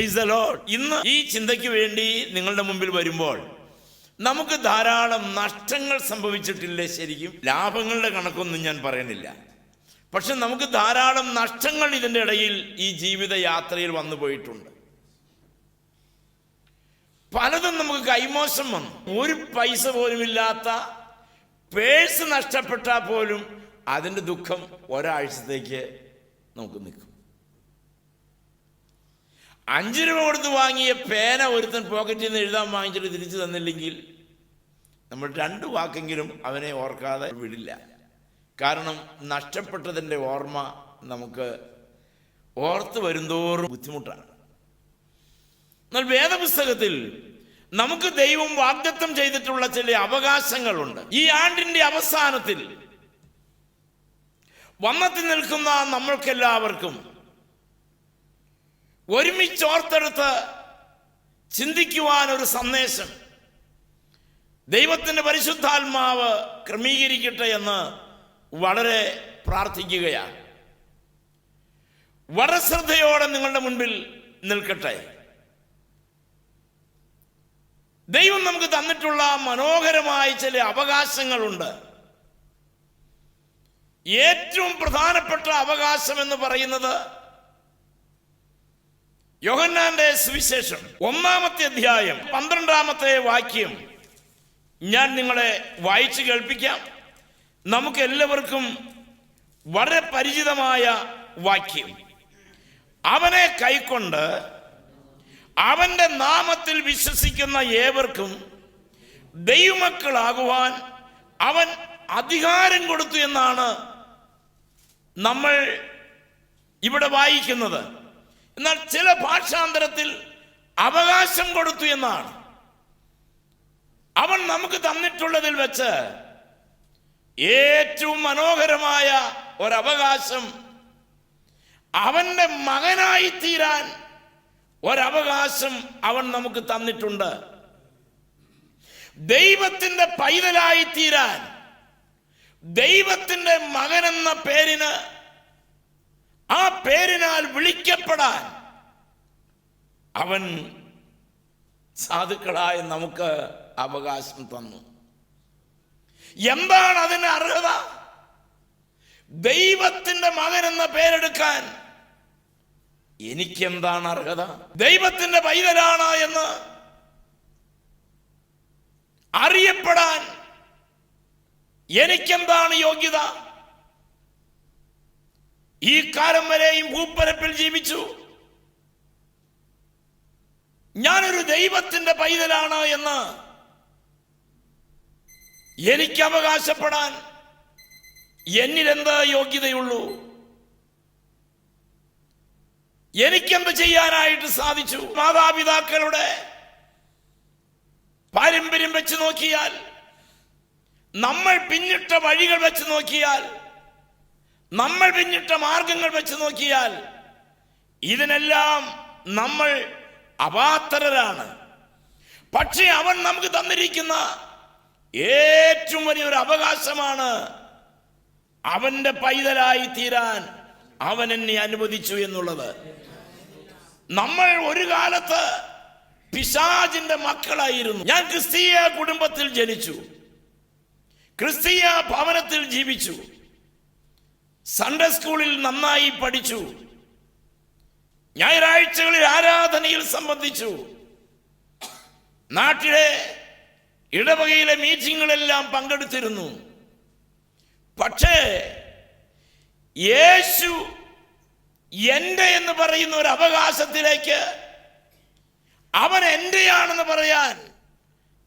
ഇന്ന് ഈ ചിന്തയ്ക്ക് വേണ്ടി നിങ്ങളുടെ മുമ്പിൽ വരുമ്പോൾ നമുക്ക് ധാരാളം നഷ്ടങ്ങൾ സംഭവിച്ചിട്ടില്ലേ ശരിക്കും? ലാഭങ്ങളുടെ കണക്കൊന്നും ഞാൻ പറയുന്നില്ല. പക്ഷെ നമുക്ക് ധാരാളം നഷ്ടങ്ങൾ ഇതിന്റെ ഇടയിൽ ഈ ജീവിത യാത്രയിൽ വന്നു പോയിട്ടുണ്ട്. പലതും നമുക്ക് കൈമോശം വന്നു. ഒരു പൈസ പോലും ഇല്ലാത്ത പേഴ്സ് നഷ്ടപ്പെട്ടാൽ പോലും അതിന്റെ ദുഃഖം ഒരാഴ്ചത്തേക്ക് നമുക്ക് നിൽക്കും. അഞ്ച് രൂപ കൊടുത്ത് വാങ്ങിയ പേന ഒരുത്തൻ പോക്കറ്റിൽ നിന്ന് എഴുതാൻ വാങ്ങിച്ചിട്ട് തിരിച്ചു തന്നില്ലെങ്കിൽ നമ്മൾ രണ്ട് വാക്കെങ്കിലും അവനെ ഓർക്കാതെ വിടില്ല. കാരണം നഷ്ടപ്പെട്ടതിന്റെ ഓർമ്മ നമുക്ക് ഓർത്ത് വരുന്തോറും ബുദ്ധിമുട്ടാണ്. എന്നാൽ വേദപുസ്തകത്തിൽ നമുക്ക് ദൈവം വാഗ്ദത്തം ചെയ്തിട്ടുള്ള ചില അവകാശങ്ങളുണ്ട്. ഈ ആണ്ടിന്റെ അവസാനത്തിൽ വന്നത്തിൽ നിൽക്കുന്ന നമ്മൾക്കെല്ലാവർക്കും ഒരുമിച്ചോർത്തെടുത്ത് ചിന്തിക്കുവാൻ ഒരു സന്ദേശം. ദൈവത്തിന്റെ പരിശുദ്ധാത്മാവ് ക്രമീകരിക്കട്ടെ എന്ന് വളരെ പ്രാർത്ഥിക്കുകയാണ്. വളരെ ശ്രദ്ധയോടെ നിങ്ങളുടെ മുൻപിൽ നിൽക്കട്ടെ. ദൈവം നമുക്ക് തന്നിട്ടുള്ള മനോഹരമായ ചില അവകാശങ്ങളുണ്ട്. ഏറ്റവും പ്രധാനപ്പെട്ട അവകാശം എന്ന് പറയുന്നത് യോഹന്നാന്റെ സുവിശേഷം ഒന്നാമത്തെ അധ്യായം പന്ത്രണ്ടാമത്തെ വാക്യം. ഞാൻ നിങ്ങളെ വായിച്ചു കേൾപ്പിക്കാം. നമുക്ക് എല്ലാവർക്കും വളരെ പരിചിതമായ വാക്യം. അവനെ കൈക്കൊണ്ട് അവന്റെ നാമത്തിൽ വിശ്വസിക്കുന്ന ഏവർക്കും ദൈവമക്കളാകുവാൻ അവൻ അധികാരം കൊടുത്തു എന്നാണ് നമ്മൾ ഇവിടെ വായിക്കുന്നത്. എന്നാൽ ചില ഭാഷാന്തരത്തിൽ അവകാശം കൊടുത്തു എന്നാണ്. അവൻ നമുക്ക് തന്നിട്ടുള്ളതിൽ വെച്ച് ഏറ്റവും മനോഹരമായ ഒരവകാശം അവന്റെ മകനായി തീരാൻ ഒരവകാശം അവൻ നമുക്ക് തന്നിട്ടുണ്ട്. ദൈവത്തിന്റെ പൈതലായി തീരാൻ ദൈവത്തിന്റെ മകൻ എന്ന പേരിന് ആ പേരിനാൽ വിളിക്കപ്പെടാൻ അവൻ സാധുക്കളായ നമുക്ക് അവകാശം തന്നു. എന്താണ് അതിന് അർഹത? ദൈവത്തിന്റെ മകൻ എന്ന പേരെടുക്കാൻ എനിക്കെന്താണ് അർഹത? ദൈവത്തിന്റെ പൈതലാണ് എന്ന് അറിയപ്പെടാൻ എനിക്കെന്താണ് യോഗ്യത? ഈ കാലം വരെയും ഭൂപ്പരപ്പിൽ ജീവിച്ചു. ഞാനൊരു ദൈവത്തിന്റെ പൈതലാണ് എന്ന് എനിക്ക് അവകാശപ്പെടാൻ എന്നിലെന്ത് യോഗ്യതയുള്ളൂ? എനിക്കെന്ത് ചെയ്യാനായിട്ട് സാധിച്ചു? മാതാപിതാക്കളുടെ പാരമ്പര്യം വെച്ച് നോക്കിയാൽ നമ്മൾ പിന്നിട്ട വഴികൾ വെച്ച് നോക്കിയാൽ നമ്മൾ പിന്നിട്ട മാർഗങ്ങൾ വെച്ച് നോക്കിയാൽ ഇതിനെല്ലാം നമ്മൾ അപാത്രരാണ്. പക്ഷേ അവൻ നമുക്ക് തന്നിരിക്കുന്ന ഏറ്റവും വലിയൊരു അവകാശമാണ് അവന്റെ പൈതലായി തീരാൻ അവൻ എന്നെ അനുവദിച്ചു എന്നുള്ളത്. നമ്മൾ ഒരു കാലത്ത് പിശാജിന്റെ മക്കളായിരുന്നു. ഞാൻ ക്രിസ്തീയ കുടുംബത്തിൽ ജനിച്ചു. ക്രിസ്തീയ ഭവനത്തിൽ ജീവിച്ചു. സൺഡേ സ്കൂളിൽ നന്നായി പഠിച്ചു. ഞായറാഴ്ചകളിൽ ആരാധനയിൽ സംബന്ധിച്ചു. നാട്ടിലെ ഇടവകയിലെ മീറ്റിങ്ങുകളെല്ലാം പങ്കെടുത്തിരുന്നു. പക്ഷേ യേശു എന്റെ എന്ന് പറയുന്ന ഒരു അവകാശത്തിലേക്ക് അവൻ എന്റെയാണെന്ന് പറയാൻ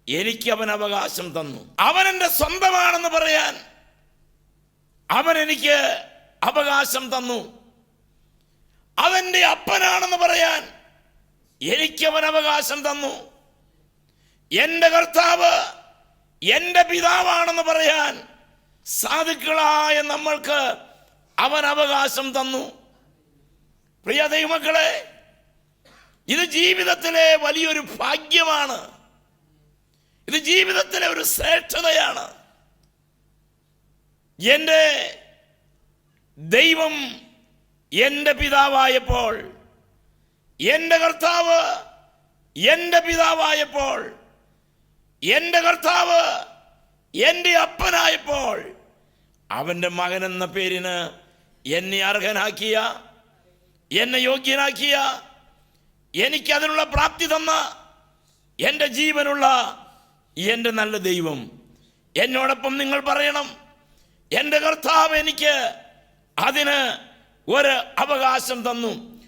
എനിക്ക് അവൻ അവകാശം തന്നു. അവൻ എന്റെ സ്വന്തമാണെന്ന് പറയാൻ അവൻ എനിക്ക് അവകാശം തന്നു. അവന്റെ അപ്പനാണെന്ന് പറയാൻ എനിക്കവൻ അവകാശം തന്നു. എന്റെ കർത്താവ് എന്റെ പിതാവാണെന്ന് പറയാൻ സാധുക്കളായ നമ്മൾക്ക് അവൻ അവകാശം തന്നു. പ്രിയ ദൈവമക്കളെ ഇത് ജീവിതത്തിലെ വലിയൊരു ഭാഗ്യമാണ്. ഇത് ജീവിതത്തിലെ ഒരു ശ്രേഷ്ഠതയാണ്. എന്റെ ദൈവം എന്റെ പിതാവായപ്പോൾ എന്റെ കർത്താവ് എന്റെ പിതാവായപ്പോൾ എന്റെ കർത്താവ് എന്റെ അപ്പനായപ്പോൾ അവന്റെ മകൻ എന്ന പേരിന് എന്നെ അർഹനാക്കിയ എന്നെ യോഗ്യനാക്കിയ എനിക്കതിനുള്ള പ്രാപ്തി തന്ന എന്റെ ജീവനുള്ള എന്റെ നല്ല ദൈവം. എന്നോടൊപ്പം നിങ്ങൾ പറയണം എന്റെ കർത്താവ് എനിക്ക് അതിന് ഒരു അവകാശം തന്നു.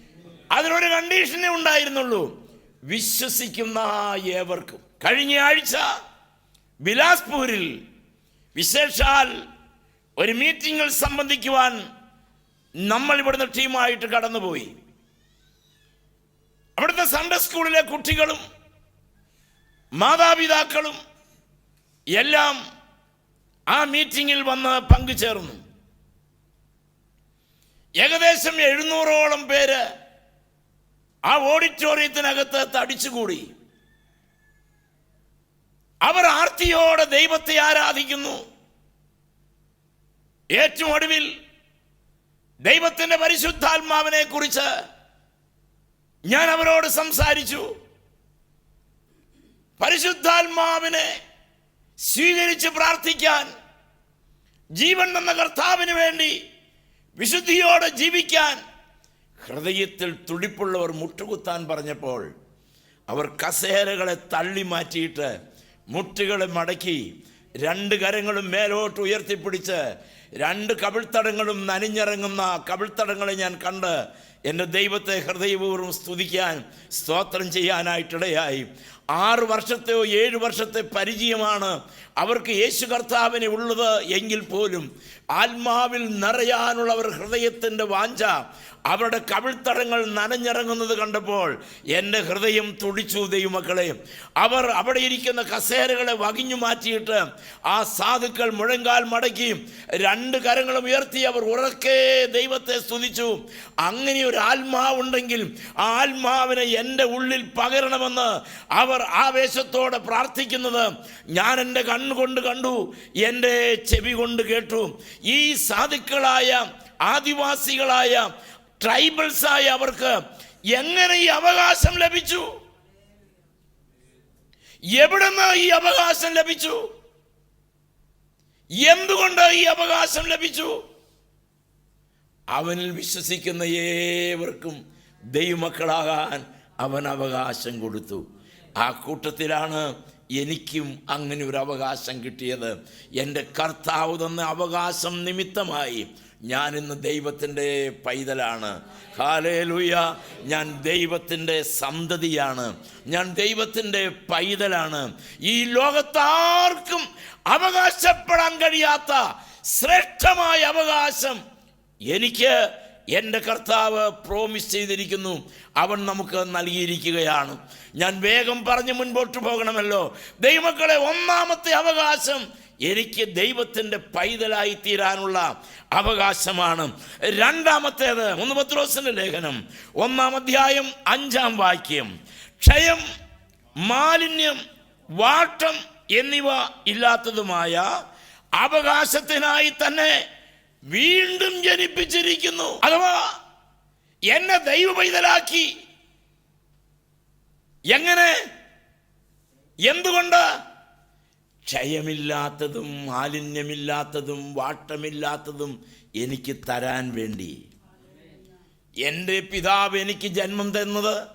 അതിനൊരു കണ്ടീഷനേ ഉണ്ടായിരുന്നുള്ളൂ. വിശ്വസിക്കുന്ന ഏവർക്കും. കഴിഞ്ഞ ആഴ്ച ബിലാസ്പൂരിൽ വിശേഷാൽ ഒരു മീറ്റിങ്ങിൽ സംബന്ധിക്കുവാൻ നമ്മൾ ഇവിടുന്ന് ടീമായിട്ട് കടന്നുപോയി. അവിടുത്തെ സൺഡേ സ്കൂളിലെ കുട്ടികളും മാതാപിതാക്കളും എല്ലാം ആ മീറ്റിങ്ങിൽ വന്ന് പങ്കുചേർന്നു. ഏകദേശം എഴുന്നൂറോളം പേര് ആ ഓഡിറ്റോറിയത്തിനകത്ത് തടിച്ചുകൂടി. അവർ ആർത്തിയോടെ ദൈവത്തെ ആരാധിക്കുന്നു. ഏറ്റവും ഒടുവിൽ ദൈവത്തിന്റെ പരിശുദ്ധാത്മാവിനെ കുറിച്ച് ഞാൻ അവരോട് സംസാരിച്ചു. പരിശുദ്ധാത്മാവിനെ സ്വീകരിച്ച് പ്രാർത്ഥിക്കാൻ ജീവൻ എന്ന കർത്താവിന് വേണ്ടി വിശുദ്ധിയോടെ ജീവിക്കാൻ. ഹൃദയത്തിൽ തുടിപ്പുള്ളവർ മുട്ടുകുത്താൻ പറഞ്ഞപ്പോൾ അവർ കസേരകളെ തള്ളി മാറ്റിയിട്ട് മുട്ടുകളെ മടക്കി രണ്ട് കരങ്ങളും മേലോട്ട് ഉയർത്തിപ്പിടിച്ച് രണ്ട് കവിൾത്തടങ്ങളും നനിഞ്ഞിറങ്ങുന്ന കവിൾത്തടങ്ങളെ ഞാൻ കണ്ട് എന്റെ ദൈവത്തെ ഹൃദയപൂർവം സ്തുതിക്കാൻ സ്തോത്രം ചെയ്യാനായിട്ടിടയായി. ആറ് വർഷത്തെയോ ഏഴ് വർഷത്തെ പരിചയമാണ് അവർക്ക് യേശു കർത്താവിനെ ഉള്ളത് എങ്കിൽ പോലും ആത്മാവിൽ നിറയാനുള്ളവർ ഹൃദയത്തിന്റെ വാഞ്ച. അവരുടെ കവിൾത്തടങ്ങൾ നനഞ്ഞിറങ്ങുന്നത് കണ്ടപ്പോൾ എന്റെ ഹൃദയം തുടിച്ചു ദൈവമക്കളെ. അവർ അവിടെ ഇരിക്കുന്ന കസേരകളെ വകിഞ്ഞു മാറ്റിയിട്ട് ആ സാധുക്കൾ മുഴങ്കാൽ മടക്കി രണ്ട് കരങ്ങളും ഉയർത്തി അവർ ഉറക്കെ ദൈവത്തെ സ്തുതിച്ചു. അങ്ങനെ ഒരു ആത്മാവുണ്ടെങ്കിൽ ആ ആത്മാവിനെ എന്റെ ഉള്ളിൽ പകരണമെന്ന് അവർ ആവേശത്തോടെ പ്രാർത്ഥിക്കുന്നത് ഞാൻ എന്റെ കണ്ണുകൊണ്ട് കണ്ടു എന്റെ ചെവി കൊണ്ട് കേട്ടു. ഈ സാധുക്കളായ ആദിവാസികളായ ട്രൈബൽസായ അവർക്ക് എങ്ങനെ ഈ അവകാശം ലഭിച്ചു? എവിടുന്ന് ഈ അവകാശം ലഭിച്ചു? എന്തുകൊണ്ട് ഈ അവകാശം ലഭിച്ചു? അവനിൽ വിശ്വസിക്കുന്ന ഏവർക്കും ദൈവമക്കളാകാൻ അവൻ അവകാശം കൊടുത്തു. ആ കൂട്ടത്തിലാണ് എനിക്കും അങ്ങനെ ഒരു അവകാശം കിട്ടിയത്. എന്റെ കർത്താവ് തന്ന അവകാശം നിമിത്തമായി ഞാൻ ഇന്ന് ദൈവത്തിന്റെ പൈതലാണ്. ഹാലേലുയ ഞാൻ ദൈവത്തിന്റെ സന്തതിയാണ്. ഞാൻ ദൈവത്തിന്റെ പൈതലാണ്. ഈ ലോകത്താർക്കും അവകാശപ്പെടാൻ കഴിയാത്ത ശ്രേഷ്ഠമായ അവകാശം എനിക്ക് എന്റെ കർത്താവ് പ്രോമിസ് ചെയ്തിരിക്കുന്നു. അവൻ നമുക്ക് നൽകിയിരിക്കുകയാണ്. ഞാൻ വേഗം പറഞ്ഞ് മുൻപോട്ട് പോകണമല്ലോ. ദൈവക്കളെ ഒന്നാമത്തെ അവകാശം എനിക്ക് ദൈവത്തിന്റെ പൈതലായി തീരാനുള്ള അവകാശമാണ്. രണ്ടാമത്തേത് ഒന്ന് പത്രോസിന്റെ ലേഖനം ഒന്നാം അധ്യായം അഞ്ചാം വാക്യം. ക്ഷയം മാലിന്യം വാട്ടം എന്നിവ ഇല്ലാത്തതുമായ അവകാശത്തിനായി തന്നെ വീണ്ടും ജനിപ്പിച്ചിരിക്കുന്നു. അഥവാ എന്നെ ദൈവ പൈതലാക്കി എങ്ങനെ? എന്തുകൊണ്ട്? ക്ഷയമില്ലാത്തതും മാലിന്യമില്ലാത്തതും വാട്ടമില്ലാത്തതും എനിക്ക് തരാൻ വേണ്ടി. എന്റെ പിതാവ് എനിക്ക് ജന്മം തന്നത്.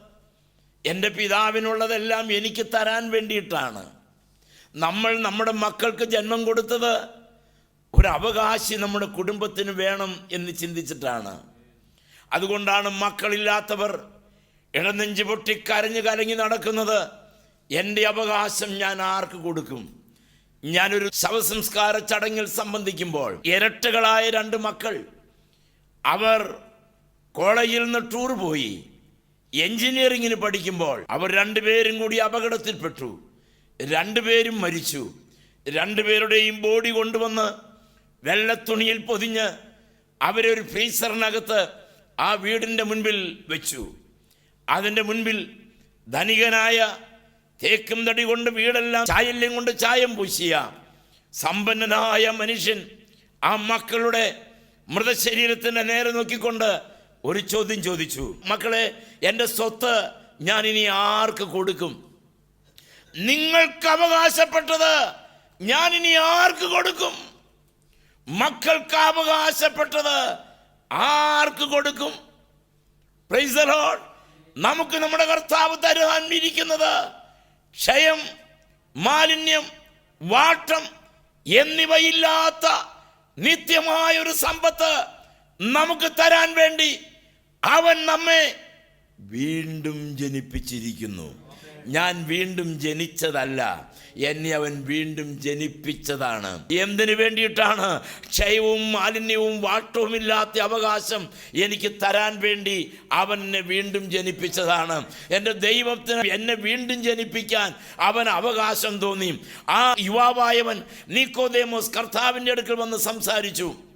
എന്റെ പിതാവിനുള്ളതെല്ലാം എനിക്ക് തരാൻ വേണ്ടിയിട്ടാണ്. നമ്മൾ നമ്മുടെ മക്കൾക്ക് ജന്മം കൊടുത്തത്. ഒരു അവകാശി നമ്മുടെ കുടുംബത്തിന് വേണം എന്ന് ചിന്തിച്ചിട്ടാണ്. അതുകൊണ്ടാണ് മക്കളില്ലാത്തവർ ഇടനെഞ്ച് പൊട്ടി കരഞ്ഞു കലങ്ങി നടക്കുന്നത്. എന്റെ അവകാശം ഞാൻ ആർക്ക് കൊടുക്കും? ഞാനൊരു ശവസംസ്കാര ചടങ്ങിൽ സംബന്ധിക്കുമ്പോൾ ഇരട്ടകളായ രണ്ട് മക്കൾ അവർ കോളേജിൽ നിന്ന് ടൂർ പോയി. എഞ്ചിനീയറിങ്ങിന് പഠിക്കുമ്പോൾ അവർ രണ്ടുപേരും കൂടി അപകടത്തിൽപ്പെട്ടു. രണ്ടുപേരും മരിച്ചു. രണ്ടുപേരുടെയും ബോഡി കൊണ്ടുവന്ന് വെള്ളത്തുണിയിൽ പൊതിഞ്ഞ് അവരൊരു ഫ്രീസറിനകത്ത് ആ വീടിന്റെ മുൻപിൽ വെച്ചു. അതിന്റെ മുൻപിൽ ധനികനായ തേക്കും തടി കൊണ്ട് വീടെല്ലാം ചായല്യം കൊണ്ട് ചായം പൂശിയ സമ്പന്നനായ മനുഷ്യൻ ആ മക്കളുടെ മൃതശരീരത്തിന്റെ നേരെ നോക്കിക്കൊണ്ട് ഒരു ചോദ്യം ചോദിച്ചു. മക്കളെ എന്റെ സ്വത്ത് ഞാൻ ഇനി ആർക്ക് കൊടുക്കും? നിങ്ങൾക്ക് അവകാശപ്പെട്ടത് ഞാൻ ഇനി ആർക്ക് കൊടുക്കും? മക്കൾക്ക് അവകാശപ്പെട്ടത് ആർക്ക് കൊടുക്കും. നമുക്ക് നമ്മുടെ കർത്താവ് തരുവാൻ ഇരിക്കുന്നത് ക്ഷയം മാലിന്യം വാട്ടം എന്നിവയില്ലാത്ത നിത്യമായ ഒരു സമ്പത്ത് നമുക്ക് തരാൻ വേണ്ടി അവൻ നമ്മെ വീണ്ടും ജനിപ്പിച്ചിരിക്കുന്നു ഞാൻ വീണ്ടും ജനിച്ചതല്ല എന്നെ അവൻ വീണ്ടും ജനിപ്പിച്ചതാണ്. എന്തിനു വേണ്ടിയിട്ടാണ് ക്ഷയവും മാലിന്യവും വാട്ടവും ഇല്ലാത്ത അവകാശം എനിക്ക് തരാൻ വേണ്ടി അവൻ എന്നെ വീണ്ടും ജനിപ്പിച്ചതാണ്? എന്റെ ദൈവത്തിന് എന്നെ വീണ്ടും ജനിപ്പിക്കാൻ അവൻ അവകാശം തോന്നി. ആ യുവാവായവൻ നീക്കോദേമോസ് കർത്താവിന്റെ അടുക്കൽ വന്ന് സംസാരിച്ചു.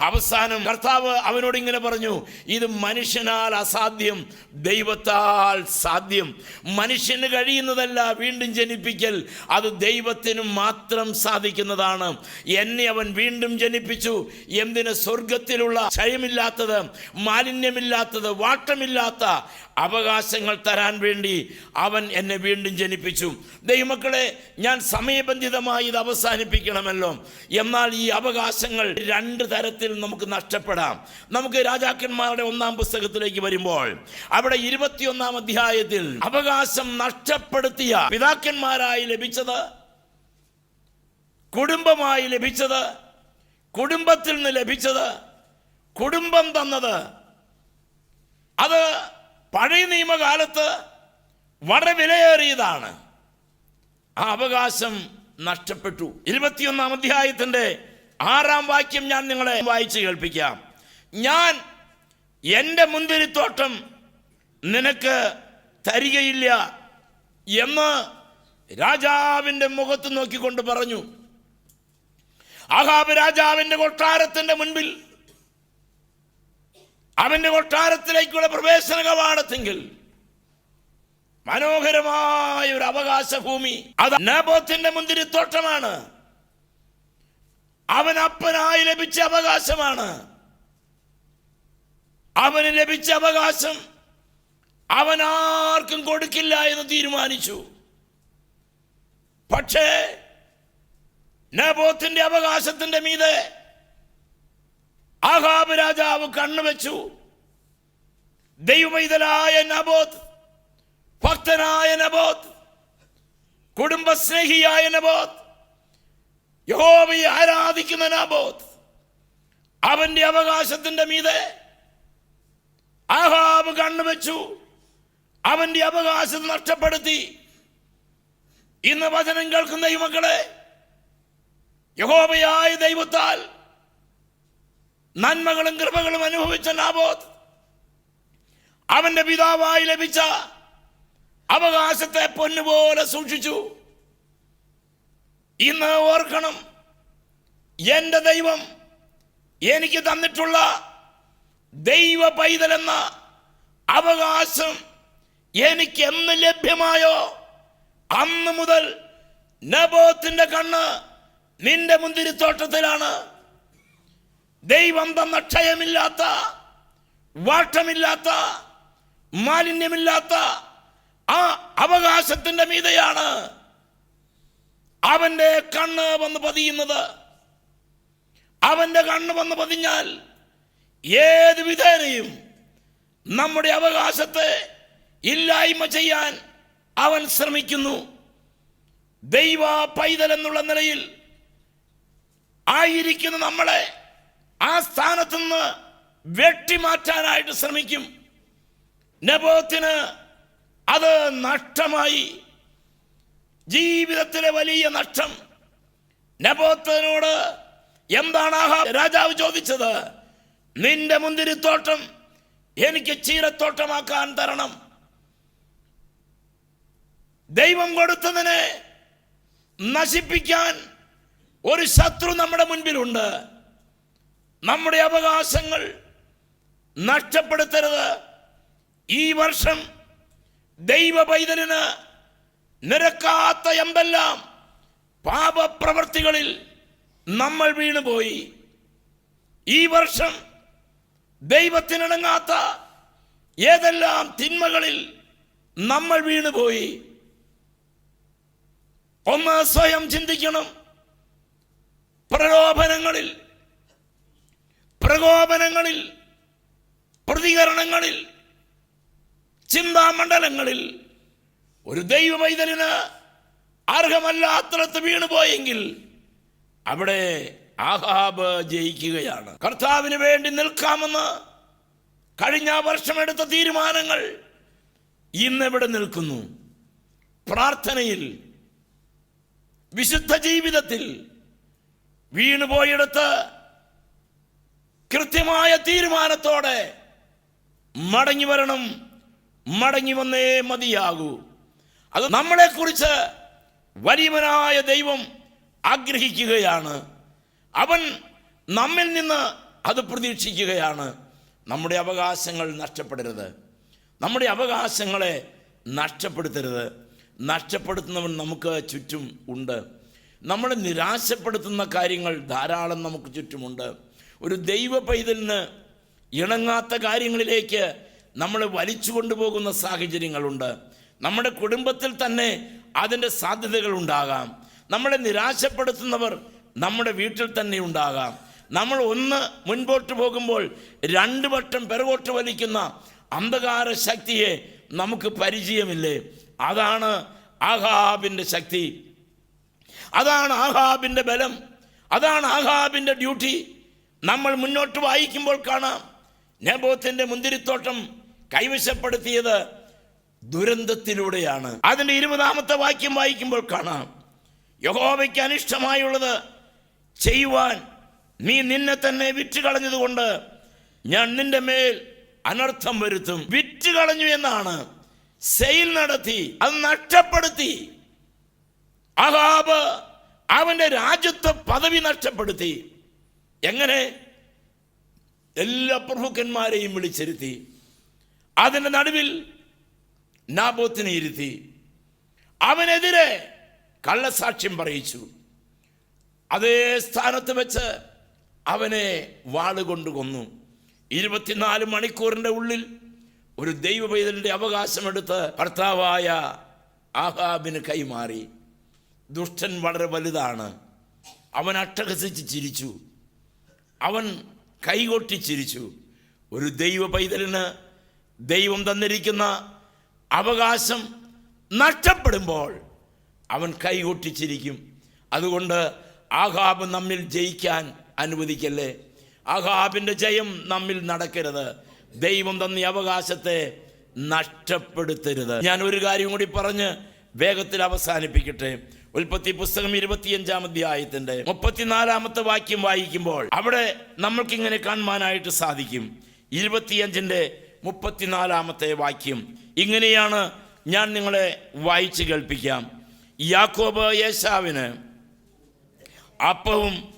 അവസാനം കർത്താവ് അവനോട് ഇങ്ങനെ പറഞ്ഞു ഇത് മനുഷ്യനാൽ അസാധ്യം ദൈവത്താൽ സാധ്യം. മനുഷ്യന് കഴിയുന്നതല്ല വീണ്ടും ജനിപ്പിക്കൽ അത് ദൈവത്തിന് മാത്രം സാധിക്കുന്നതാണ്. എന്നെ അവൻ വീണ്ടും ജനിപ്പിച്ചു. എന്തിന്? സ്വർഗത്തിലുള്ള ക്ഷയമില്ലാത്തത് മാലിന്യമില്ലാത്തത് വാട്ടമില്ലാത്ത അവകാശങ്ങൾ തരാൻ വേണ്ടി അവൻ എന്നെ വീണ്ടും ജനിപ്പിച്ചു. ദൈവമക്കളെ ഞാൻ സമയബന്ധിതമായി ഇത് അവസാനിപ്പിക്കണമല്ലോ. എന്നാൽ ഈ അവകാശങ്ങൾ രണ്ട് തരത്തിൽ നമുക്ക് നഷ്ടപ്പെടാം. നമുക്ക് രാജാക്കന്മാരുടെ ഒന്നാം പുസ്തകത്തിലേക്ക് വരുമ്പോൾ അവിടെ ഇരുപത്തിയൊന്നാം അധ്യായത്തിൽ അവകാശം നഷ്ടപ്പെടുത്തിയ പിതാക്കന്മാരായി ലഭിച്ചത് കുടുംബമായി ലഭിച്ചത് കുടുംബത്തിൽ നിന്ന് ലഭിച്ചത് കുടുംബം തന്നത്. അത് പഴയ നിയമകാലത്ത് വളരെ വിലയേറിയതാണ്. ആ അവകാശം നഷ്ടപ്പെട്ടു. ഇരുപത്തിയൊന്നാം അധ്യായത്തിന്റെ ആറാം വാക്യം ഞാൻ നിങ്ങളെ വായിച്ചു കേൾപ്പിക്കാം. ഞാൻ എന്റെ മുന്തിരിത്തോട്ടം നിനക്ക് തരികയില്ല എന്ന് രാജാവിന്റെ മുഖത്ത് നോക്കിക്കൊണ്ട് പറഞ്ഞു. ആഹാബ് രാജാവിന്റെ കൊട്ടാരത്തിന്റെ മുൻപിൽ അവന്റെ കൊട്ടാരത്തിലേക്കുള്ള പ്രവേശന കവാടത്തെങ്കിൽ മനോഹരമായ ഒരു അവകാശ ഭൂമി അത് നബോത്തിന്റെ മുന്തിരിത്തോട്ടമാണ് അവൻ അപ്പനായി ലഭിച്ച അവകാശമാണ്. അവന് ലഭിച്ച അവകാശം അവൻ ആർക്കും കൊടുക്കില്ല എന്ന് തീരുമാനിച്ചു. പക്ഷേ നബോത്തിന്റെ അവകാശത്തിന്റെ മീതെ ആഹാബ് രാജാവ് കണ്ണുവെച്ചു ദൈവമൈതലായ നബോത്ത് ഭക്തനായ നബോത്ത് കുടുംബസ്നേഹിയായ നബോത്ത് യഹോവയെ ആരാധിക്കുന്ന നാബോത്ത് അവന്റെ അവകാശത്തിന്റെ മീതെ ആഹാബ് കണ്ണുവെച്ചു അവന്റെ അവകാശം നഷ്ടപ്പെടുത്തി. ഇന്ന് വചനം കേൾക്കുന്ന ഈ മക്കളെ യഹോവയായ ദൈവത്താൽ നന്മകളും കൃപകളും അനുഭവിച്ച നാബോത്ത് അവന്റെ പിതാവായി ലഭിച്ച അവകാശത്തെ പൊന്നുപോലെ സൂക്ഷിച്ചു. ഇന്ന് ഓർക്കണം. എന്റെ ദൈവം എനിക്ക് തന്നിട്ടുള്ള ദൈവ പൈതലെന്ന അവകാശം എനിക്ക് എന്ന് ലഭ്യമായോ? അന്ന് മുതൽ നബോത്തിന്റെ കണ്ണ് നിന്റെ മുന്തിരിത്തോട്ടത്തിലാണ്. ദൈവം തന്ന ക്ഷയമില്ലാത്ത വാട്ടമില്ലാത്ത മാലിന്യമില്ലാത്ത ആ അവകാശത്തിന്റെ മീതെയാണ് അവന്റെ കണ്ണ് വന്ന് പതിയുന്നത്. അവന്റെ കണ്ണ് വന്ന് പതിഞ്ഞാൽ ഏത് വിധേനയും നമ്മുടെ അവകാശത്തെ ഇല്ലായ്മ ചെയ്യാൻ അവൻ ശ്രമിക്കുന്നു. ദൈവ പൈതൽ എന്നുള്ള നിലയിൽ ആയിരിക്കുന്ന നമ്മളെ ആ സ്ഥാനത്തു നിന്ന് വെട്ടിമാറ്റാനായിട്ട് ശ്രമിക്കും. നബോത്തിന് അത് നഷ്ടമായി. ജീവിതത്തിലെ വലിയ നഷ്ടം. നബോത്തനോട് എന്താണ് രാജാവ് ചോദിച്ചത്? നിന്റെ മുന്തിരിത്തോട്ടം എനിക്ക് ചീരത്തോട്ടമാക്കാൻ തരണം. ദൈവം കൊടുത്തതിനെ നശിപ്പിക്കാൻ ഒരു ശത്രു നമ്മുടെ മുൻപിലുണ്ട്. നമ്മുടെ അവകാശങ്ങൾ നഷ്ടപ്പെടുത്തരുത്. ഈ വർഷം ദൈവ പൈതലിന് നിരക്കാത്ത എമ്പെല്ലാം പാപപ്രവർത്തികളിൽ നമ്മൾ വീണുപോയി. ഈ വർഷം ദൈവത്തിനിണങ്ങാത്ത ഏതെല്ലാം തിന്മകളിൽ നമ്മൾ വീണുപോയി. ഒന്ന് സ്വയം ചിന്തിക്കണം. പ്രലോഭനങ്ങളിൽ പ്രകോപനങ്ങളിൽ പ്രതികരണങ്ങളിൽ ചിന്താമണ്ഡലങ്ങളിൽ ഒരു ദൈവ പൈതലിന് അർഹമല്ലാത്തടത്ത് വീണുപോയെങ്കിൽ അവിടെ ആഹാബ് ജയിക്കുകയാണ്. കർത്താവിന് വേണ്ടി നിൽക്കാമെന്ന് കഴിഞ്ഞ വർഷം എടുത്ത തീരുമാനങ്ങൾ ഇന്നെവിടെ നിൽക്കുന്നു. പ്രാർത്ഥനയിൽ വിശുദ്ധ ജീവിതത്തിൽ വീണുപോയിടത്ത് കൃത്യമായ തീരുമാനത്തോടെ മടങ്ങി വരണം മടങ്ങി വന്നേ മതിയാകൂ. അത് നമ്മളെക്കുറിച്ച് വലിയവനായ ദൈവം ആഗ്രഹിക്കുകയാണ്. അവൻ നമ്മിൽ നിന്ന് അത് പ്രതീക്ഷിക്കുകയാണ്. നമ്മുടെ അവകാശങ്ങൾ നഷ്ടപ്പെടരുത്. നമ്മുടെ അവകാശങ്ങളെ നഷ്ടപ്പെടുത്തരുത്. നഷ്ടപ്പെടുത്തുന്നവൻ നമുക്ക് ചുറ്റും ഉണ്ട്. നമ്മളെ നിരാശപ്പെടുത്തുന്ന കാര്യങ്ങൾ ധാരാളം നമുക്ക് ചുറ്റുമുണ്ട്. ഒരു ദൈവ പൈതലിന് ഇണങ്ങാത്ത കാര്യങ്ങളിലേക്ക് നമ്മളെ വലിച്ചു കൊണ്ടുപോകുന്ന സാഹചര്യങ്ങളുണ്ട്. നമ്മുടെ കുടുംബത്തിൽ തന്നെ അതിന്റെ സാധ്യതകൾ ഉണ്ടാകാം. നമ്മളെ നിരാശപ്പെടുത്തുന്നവർ നമ്മുടെ വീട്ടിൽ തന്നെ ഉണ്ടാകാം. നമ്മൾ ഒന്ന് മുൻപോട്ട് പോകുമ്പോൾ രണ്ട് വട്ടം പിറകോട്ട് വലിക്കുന്ന അന്ധകാര ശക്തിയെ നമുക്ക് പരിചയമില്ലേ? അതാണ് ആഹാബിന്റെ ശക്തി. അതാണ് ആഹാബിന്റെ ബലം. അതാണ് ആഹാബിന്റെ ഡ്യൂട്ടി. നമ്മൾ മുന്നോട്ട് വായിക്കുമ്പോൾ കാണാം. നെബോത്തിന്റെ മുന്തിരിത്തോട്ടം കൈവശപ്പെടുത്തിയത് ദുരന്തത്തിലൂടെയാണ്. അതിന്റെ ഇരുപതാമത്തെ വാക്യം വായിക്കുമ്പോൾ കാണാം. യഹോവയ്ക്ക് അനിഷ്ടമായുള്ളത് ചെയ്യുവാൻ നീ നിന്നെ തന്നെ വിറ്റ് കളഞ്ഞതുകൊണ്ട് ഞാൻ നിന്റെ മേൽ അനർത്ഥം വരുത്തും. വിറ്റ് കളഞ്ഞു എന്നാണ്. സെയിൽ നടത്തി അത് നഷ്ടപ്പെടുത്തി. അഹാബ് അവന്റെ രാജ്യത്വ പദവി നഷ്ടപ്പെടുത്തി. എങ്ങനെ? എല്ലാ പ്രഭുക്കന്മാരെയും വിളിച്ചിരുത്തി. അതിന്റെ നടുവിൽ നാബോത്തിനെ ഇരുത്തി അവനെതിരെ കള്ളസാക്ഷ്യം പറയിച്ചു. അതേ സ്ഥാനത്ത് വെച്ച് അവനെ വാളുകൊണ്ട് കൊന്നു. ഇരുപത്തിനാല് മണിക്കൂറിന്റെ ഉള്ളിൽ ഒരു ദൈവ പൈതലിന്റെ അവകാശമെടുത്ത് ഭർത്താവായ ആഹാബിന് കൈമാറി. ദുഷ്ടൻ വളരെ വലുതാണ്. അവൻ അട്ടഹസിച്ച് ചിരിച്ചു. അവൻ കൈകൊട്ടി ചിരിച്ചു. ഒരു ദൈവ പൈതലിന് ദൈവം തന്നിരിക്കുന്ന അവകാശം നഷ്ടപ്പെടുമ്പോൾ അവൻ കൈകൊട്ടിച്ചിരിക്കും. അതുകൊണ്ട് ആഹാബ് നമ്മിൽ ജയിക്കാൻ അനുവദിക്കല്ലേ? ആഹാബിന്റെ ജയം നമ്മിൽ നടക്കരുത്. ദൈവം തന്ന അവകാശത്തെ നഷ്ടപ്പെടുത്തരുത്. ഞാൻ ഒരു കാര്യം കൂടി പറഞ്ഞ് വേഗത്തിൽ അവസാനിപ്പിക്കട്ടെ. ഉൽപ്പത്തി പുസ്തകം ഇരുപത്തിയഞ്ചാം അധ്യായത്തിന്റെ മുപ്പത്തിനാലാമത്തെ വാക്യം വായിക്കുമ്പോൾ അവിടെ നമ്മൾക്കിങ്ങനെ കാണുവാനായിട്ട് സാധിക്കും. ഇരുപത്തിയഞ്ചിന്റെ മുപ്പത്തിനാലാമത്തെ വാക്യം. ഇങ്ങനെയാണ് ഞാൻ നിങ്ങളെ വായിച്ചു കേൾപ്പിക്കാം. യാക്കോബ് യേശാവിന് അപ്പവും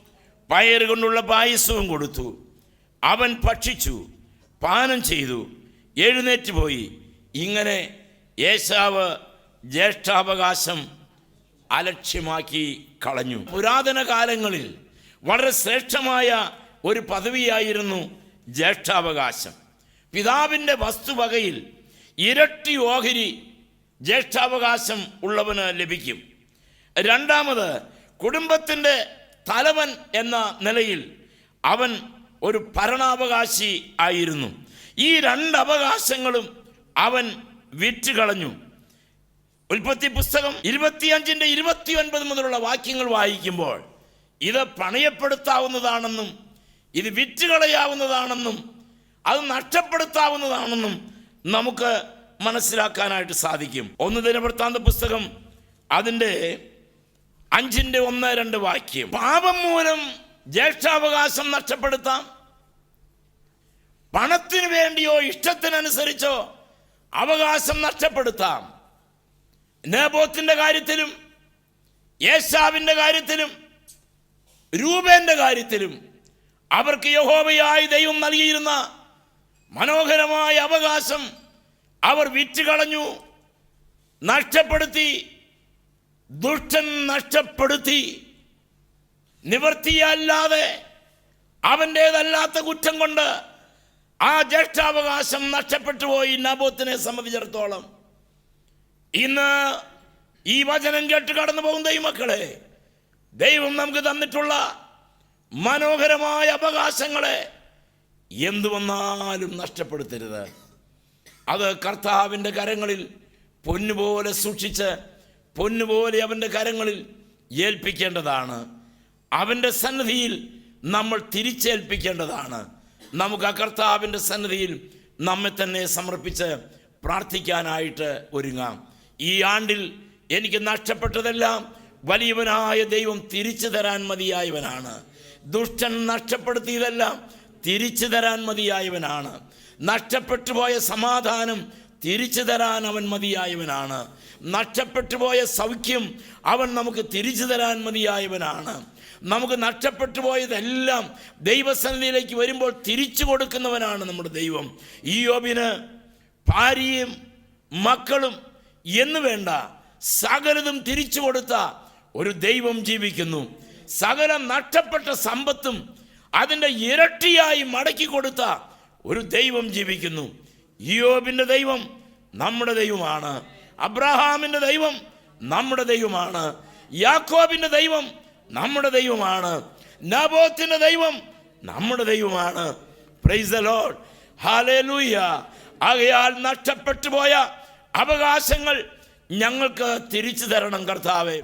പയറ് കൊണ്ടുള്ള പായസവും കൊടുത്തു. അവൻ ഭക്ഷിച്ചു പാനം ചെയ്തു എഴുന്നേറ്റ് പോയി. ഇങ്ങനെ യേശാവ് ജ്യേഷ്ഠാവകാശം അലക്ഷ്യമാക്കി കളഞ്ഞു. പുരാതന കാലങ്ങളിൽ വളരെ ശ്രേഷ്ഠമായ ഒരു പദവിയായിരുന്നു ജ്യേഷ്ഠാവകാശം. പിതാവിന്റെ വസ്തുവകയിൽ ഇരട്ടി ഓഹരി ജ്യേഷ്ഠാവകാശം ഉള്ളവന് ലഭിക്കും. രണ്ടാമത് കുടുംബത്തിന്റെ തലവൻ എന്ന നിലയിൽ അവൻ ഒരു ഭരണാവകാശി ആയിരുന്നു. ഈ രണ്ട് അവകാശങ്ങളും അവൻ വിറ്റുകളഞ്ഞു. ഉൽപ്പത്തി പുസ്തകം ഇരുപത്തിയഞ്ചിന്റെ ഇരുപത്തി ഒൻപത് മുതലുള്ള വാക്യങ്ങൾ വായിക്കുമ്പോൾ ഇത് പണയപ്പെടുത്താവുന്നതാണെന്നും ഇത് വിറ്റുകളയാവുന്നതാണെന്നും അത് നഷ്ടപ്പെടുത്താവുന്നതാണെന്നും നമുക്ക് മനസ്സിലാക്കാനായിട്ട് സാധിക്കും. ഒന്ന് ദിനവൃത്താന്ത പുസ്തകം അതിന്റെ അഞ്ചിന്റെ ഒന്ന് രണ്ട് വാക്യം. പാപം മൂലം ജ്യേഷ്ഠാവകാശം നഷ്ടപ്പെടുത്താം. പണത്തിന് വേണ്ടിയോ ഇഷ്ടത്തിനനുസരിച്ചോ അവകാശം നഷ്ടപ്പെടുത്താം. നേബോത്തിന്റെ കാര്യത്തിലും യേശാവിന്റെ കാര്യത്തിലും രൂപേന്റെ കാര്യത്തിലും അവർക്ക് യഹോവയായി ദൈവം നൽകിയിരുന്ന മനോഹരമായ അവകാശം അവർ വിറ്റുകളഞ്ഞു നഷ്ടപ്പെടുത്തി ദുഷ്ടൻ നഷ്ടപ്പെടുത്തി നിവർത്തിയല്ലാതെ അവന്റേതല്ലാത്ത കുറ്റം കൊണ്ട് ആ ജ്യേഷ്ഠാവകാശം നഷ്ടപ്പെട്ടു പോയി നബോത്തിനെ സംബന്ധിച്ചിടത്തോളം. ഇന്ന് ഈ വചനം കേട്ട് കടന്നു പോകുന്ന ഈ മക്കളെ ദൈവം നമുക്ക് തന്നിട്ടുള്ള മനോഹരമായ അവകാശങ്ങളെ എന്തു വന്നാലും നഷ്ടപ്പെടുത്തരുത്. അത് കർത്താവിന്റെ കരങ്ങളിൽ പൊന്നുപോലെ സൂക്ഷിച്ച് പൊന്നുപോലെ അവന്റെ കരങ്ങളിൽ ഏൽപ്പിക്കേണ്ടതാണ്. അവന്റെ സന്നിധിയിൽ നമ്മൾ തിരിച്ചേൽപ്പിക്കേണ്ടതാണ്. നമുക്ക് ആ കർത്താവിന്റെ സന്നിധിയിൽ നമ്മെ തന്നെ സമർപ്പിച്ച് പ്രാർത്ഥിക്കാനായിട്ട് ഒരുങ്ങാം. ഈ ആണ്ടിൽ എനിക്ക് നഷ്ടപ്പെട്ടതെല്ലാം വലിയവനായ ദൈവം തിരിച്ചു തരാൻ മതിയായവനാണ്. ദുഷ്ടൻ നഷ്ടപ്പെടുത്തിയതെല്ലാം തിരിച്ചു തരാൻ മതിയായവനാണ്. നഷ്ടപ്പെട്ടു പോയ സമാധാനം തിരിച്ചു തരാൻ അവൻ മതിയായവനാണ്. നഷ്ടപ്പെട്ടു പോയ സൗഖ്യം അവൻ നമുക്ക് തിരിച്ചു തരാൻ മതിയായവനാണ്. നമുക്ക് നഷ്ടപ്പെട്ടു പോയതെല്ലാം ദൈവസന്നിധിയിലേക്ക് വരുമ്പോൾ തിരിച്ചു കൊടുക്കുന്നവനാണ് നമ്മുടെ ദൈവം. ഈ യോബിന് ഭാര്യയും മക്കളും എന്ന് വേണ്ട സകലതും തിരിച്ചു കൊടുത്ത ഒരു ദൈവം ജീവിക്കുന്നു. സകല നഷ്ടപ്പെട്ട സമ്പത്തും അതിന്റെ ഇരട്ടിയായി മടക്കി കൊടുത്ത ഒരു ദൈവം ജീവിക്കുന്നു. യോബിന്റെ ദൈവം നമ്മുടെ ദൈവമാണ്. അബ്രഹാമിന്റെ ദൈവം നമ്മുടെ ദൈവമാണ്. യാക്കോബിന്റെ ദൈവം നമ്മുടെ ദൈവമാണ്. നബോത്തിന്റെ ദൈവം നമ്മുടെ ദൈവമാണ്. പ്രൈസ് ആകയാൽ നഷ്ടപ്പെട്ടു പോയ അവകാശങ്ങൾ ഞങ്ങൾക്ക് തിരിച്ചു തരണം കർത്താവേ.